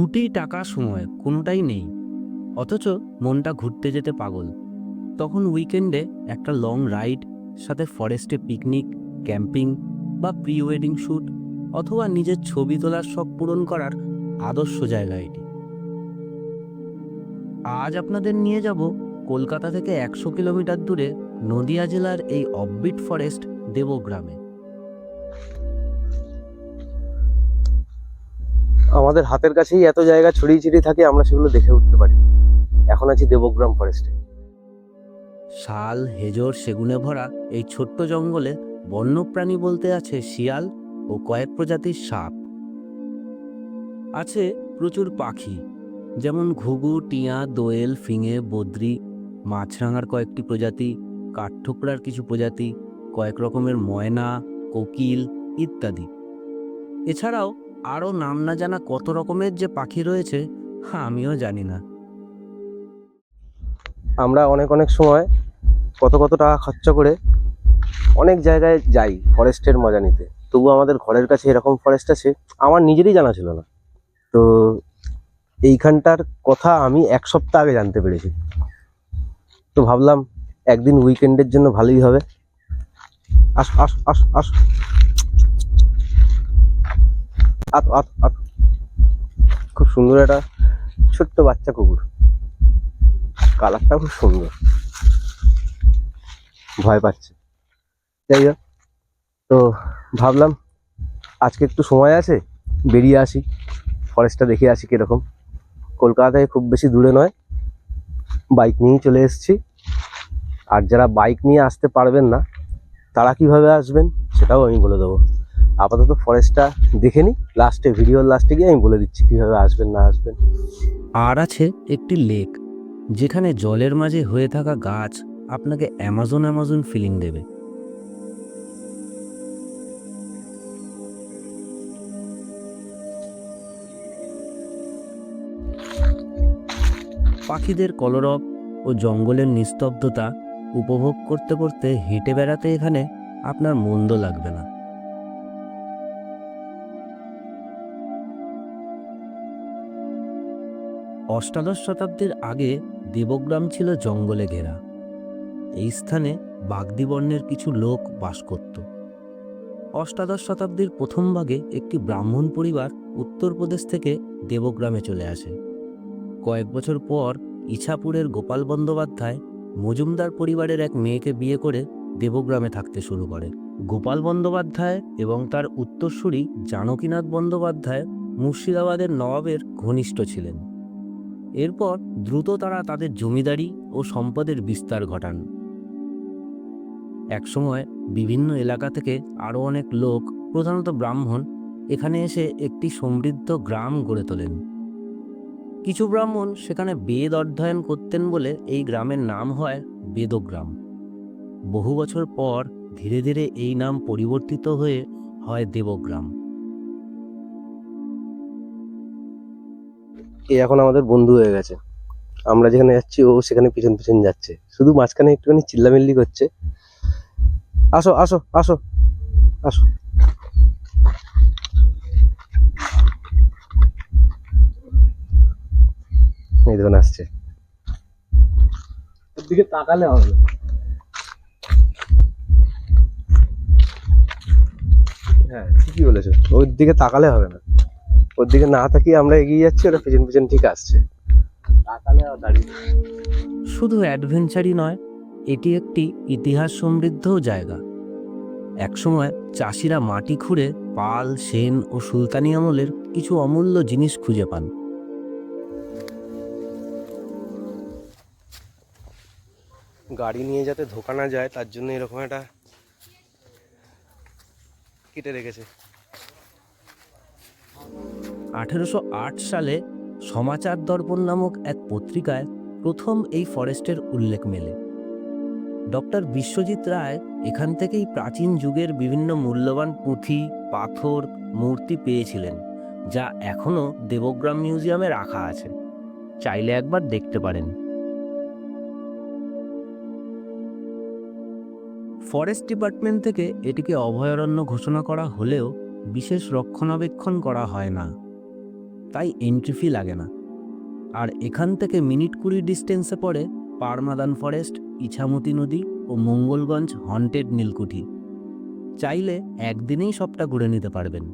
ছুটি টাকা সময় কোনোটাই নেই। অথচ মনটা ঘুরতে যেতে পাগল। তখন উইকেন্ডে একটা লং রাইড সাথে ফরেস্টে পিকনিক ক্যাম্পিং বা প্রি ওয়েডিং শ্যুট অথবা নিজের ছবি তোলার শখ পূরণ করার আদর্শ জায়গা এটি। আজ আপনাদের নিয়ে যাব কলকাতা থেকে একশো কিলোমিটার দূরে নদিয়া জেলার এই অববিট ফরেস্ট দেবগ্রামে। আমাদের হাতের কাছেই এত জায়গা ছড়িয়ে ছিটিয়ে থাকে, আমরা সেগুলো দেখে উঠতে পারি। এখন আছি দেবগ্রাম ফরেস্টে শাল, হেজর, সেগুনে ভরা এই ছোট্ট জঙ্গলে বন্যপ্রাণী বলতে আছে শিয়াল ও কয়েক প্রজাতির সাপ। আছে প্রচুর পাখি, যেমন ঘুঘু, টিয়া, দোয়েল, ফিঙে, বদ্রি, মাছরাঙার কয়েকটি প্রজাতি, কাঠঠোকরার কিছু প্রজাতি, কয়েক রকমের ময়না, কোকিল ইত্যাদি। এছাড়াও আরও নাম না জানা কত রকমের যে পাখি রয়েছে, আমিও জানি না। আমরা অনেক অনেক সময় কত কত টাকা খরচ করে অনেক জায়গায় যাই ফরেস্টের মজা নিতে। তবু আমাদের ঘরের কাছে এরকম ফরেস্ট আছে, আমার নিজেরই জানা ছিল না। তো এইখানটার কথা আমি এক সপ্তাহ আগে জানতে পেরেছি। তো ভাবলাম একদিন উইকেন্ডের জন্য ভালোই হবে। আস আস আস আস। খুব সুন্দর একটা ছোট্ট বাচ্চা কুকুর। কালারটা খুব সুন্দর। ভয় পাচ্ছে। যাই হোক, তো ভাবলাম আজকে একটু সময় আছে, বেরিয়ে আসি। ফরেস্টটা দেখে আসি কীরকম। কলকাতা থেকে খুব বেশি দূরে নয়। বাইক নিয়েই চলে এসেছি। আর যারা বাইক নিয়ে আসতে পারবেন না, তারা কীভাবে আসবেন, সেটাও আমি বলে দেবো। আপাতত ফরেস্টটা দেখে নিই লাস্টে ভিডিওর লাস্টে গিয়ে আমি বলে দিচ্ছি কীভাবে আসবেন, না আসবেন। আর আছে একটি লেক যেখানে জলের মাঝে হয়ে থাকা গাছ আপনাকে অ্যামাজন অ্যামাজন ফিলিং দেবে। পাখিদের কলরব ও জঙ্গলের নিস্তব্ধতা উপভোগ করতে করতে হেঁটে বেড়াতে এখানে আপনার মন্দ লাগবে না। অষ্টাদশ শতাব্দীর আগে দেবগ্রাম ছিল জঙ্গলে ঘেরা। এই স্থানে বাগদি বর্ণের কিছু লোক বাস করত। অষ্টাদশ শতাব্দীর প্রথম ভাগে একটি ব্রাহ্মণ পরিবার উত্তরপ্রদেশ থেকে দেবগ্রামে চলে আসে। কয়েক বছর পর ইছাপুরের গোপাল বন্দ্যোপাধ্যায় মজুমদার পরিবারের এক মেয়েকে বিয়ে করে দেবগ্রামে থাকতে শুরু করে। গোপাল বন্দ্যোপাধ্যায় এবং তার উত্তরসূরি জানকীনাথ বন্দ্যোপাধ্যায় মুর্শিদাবাদের নবাবের ঘনিষ্ঠ ছিলেন। এরপর দ্রুত তারা তাদের জমিদারি ও সম্পদের বিস্তার ঘটান। একসময় বিভিন্ন এলাকা থেকে আরও অনেক লোক, প্রধানত ব্রাহ্মণ, এখানে এসে একটি সমৃদ্ধ গ্রাম গড়ে তোলেন। কিছু ব্রাহ্মণ সেখানে বেদ অধ্যয়ন করতেন বলে এই গ্রামের নাম হয় বেদগ্রাম। বহু বছর পর ধীরে ধীরে এই নাম পরিবর্তিত হয়ে হয় দেবগ্রাম। এ এখন আমাদের বন্ধু হয়ে গেছে। আমরা যেখানে যাচ্ছি ও সেখানে পিছন পিছন যাচ্ছে। শুধু মাঝখানে একটুখানি চিল্লামিল্লি করছে। আসো আসো আসো আসো। এই দেখুন আসছে। দিকে তাকালে হবে। হ্যাঁ ঠিকই বলেছ। ওর দিকে তাকালে হবে না। ওর দিকে না তাকিয়ে আমরা এগিয়ে যাচ্ছি ওরা পিছন পিছন ঠিক আসছে। শুধু অ্যাডভেঞ্চারই নয় এটি একটি ইতিহাস সমৃদ্ধও জায়গা। একসময় চাষিরা মাটি খুঁড়ে পাল সেন ও সুলতানি আমলের কিছু অমূল্য জিনিস খুঁজে পান। গাড়ি নিয়ে যাতে ধোকা না যায় তার জন্য এরকম একটা কেটে রেখেছে। আঠেরোশো আট সালে সমাচার দর্পণ নামক এক পত্রিকায় প্রথম এই ফরেস্টের উল্লেখ মেলে। ডক্টর বিশ্বজিৎ রায় এখান থেকেই প্রাচীন যুগের বিভিন্ন মূল্যবান পুঁথি, পাথর, মূর্তি পেয়েছিলেন, যা এখনও দেবগ্রাম মিউজিয়ামে রাখা আছে। চাইলে একবার দেখতে পারেন। ফরেস্ট ডিপার্টমেন্ট থেকে এটিকে অভয়ারণ্য ঘোষণা করা হলেও বিশেষ রক্ষণাবেক্ষণ করা হয় না। তাই এন্ট্রি ফি লাগে না। আর এখান থেকে মিনিট কুড়ি ডিস্টেন্সে পড়ে পারমাদান ফরেস্ট ইছামতি নদী ও মঙ্গলগঞ্জ হন্টেড নীলকুঠি। চাইলে একদিনেই সবটা ঘুরে নিতে পারবেন।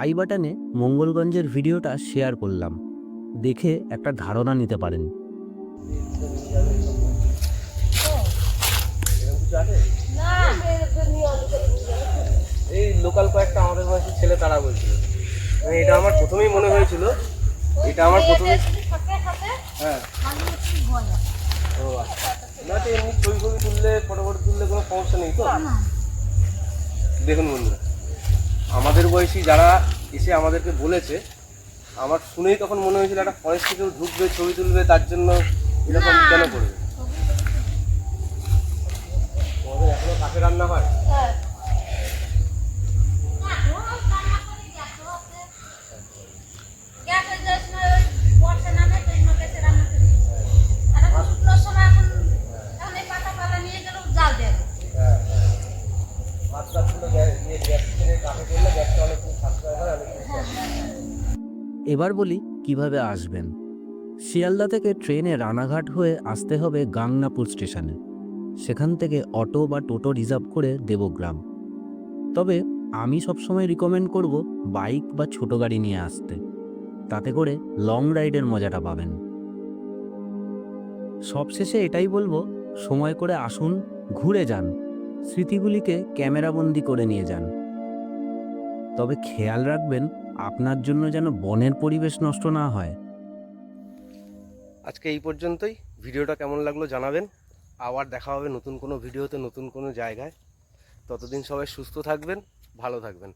আই বাটনে মঙ্গলগঞ্জের ভিডিওটা শেয়ার করলাম। দেখে একটা ধারণা নিতে পারেন। এই লোকাল কয়েকটা আমাদের বয়সী ছেলে তারা বলছিল। এটা আমার প্রথমেই মনে হয়েছিল। এটা আমার প্রথমে হ্যাঁ। ও আচ্ছা। না তো এমনি ছবি ছবি তুললে ফটো ফটো তুললে কোনো সমস্যা নেই তো? দেখুন বন্ধুরা আমাদের বয়সী যারা এসে আমাদেরকে বলেছে আমার শুনেই তখন মনে হয়েছিল একটা ফরেস্ট কেউ ঢুকবে ছবি তুলবে তার জন্য এরকম কেন করবে? তোমাদের এখনও কাকে রান্না হয় হ্যাঁ? এবার বলি কীভাবে আসবেন। শিয়ালদা থেকে ট্রেনে রানাঘাট হয়ে আসতে হবে গাংনাপুর স্টেশনে। সেখান থেকে অটো বা টোটো রিজার্ভ করে দেবগ্রাম। তবে আমি সবসময় রিকমেন্ড করব বাইক বা ছোট গাড়ি নিয়ে আসতে। তাতে করে লং রাইডের মজাটা পাবেন। সবশেষে এটাই বলব, সময় করে আসুন, ঘুরে যান। স্মৃতিগুলিকে ক্যামেরাবন্দি করে নিয়ে যান। তবে খেয়াল রাখবেন, আপনার জন্য যেন বনের পরিবেশ নষ্ট না হয়। আজকে এই পর্যন্তই। ভিডিওটা কেমন লাগল জানাবেন। আবার দেখা হবে নতুন কোনো ভিডিওতে, নতুন কোনো জায়গায়। ততদিন সবাই সুস্থ থাকবেন, ভালো থাকবেন।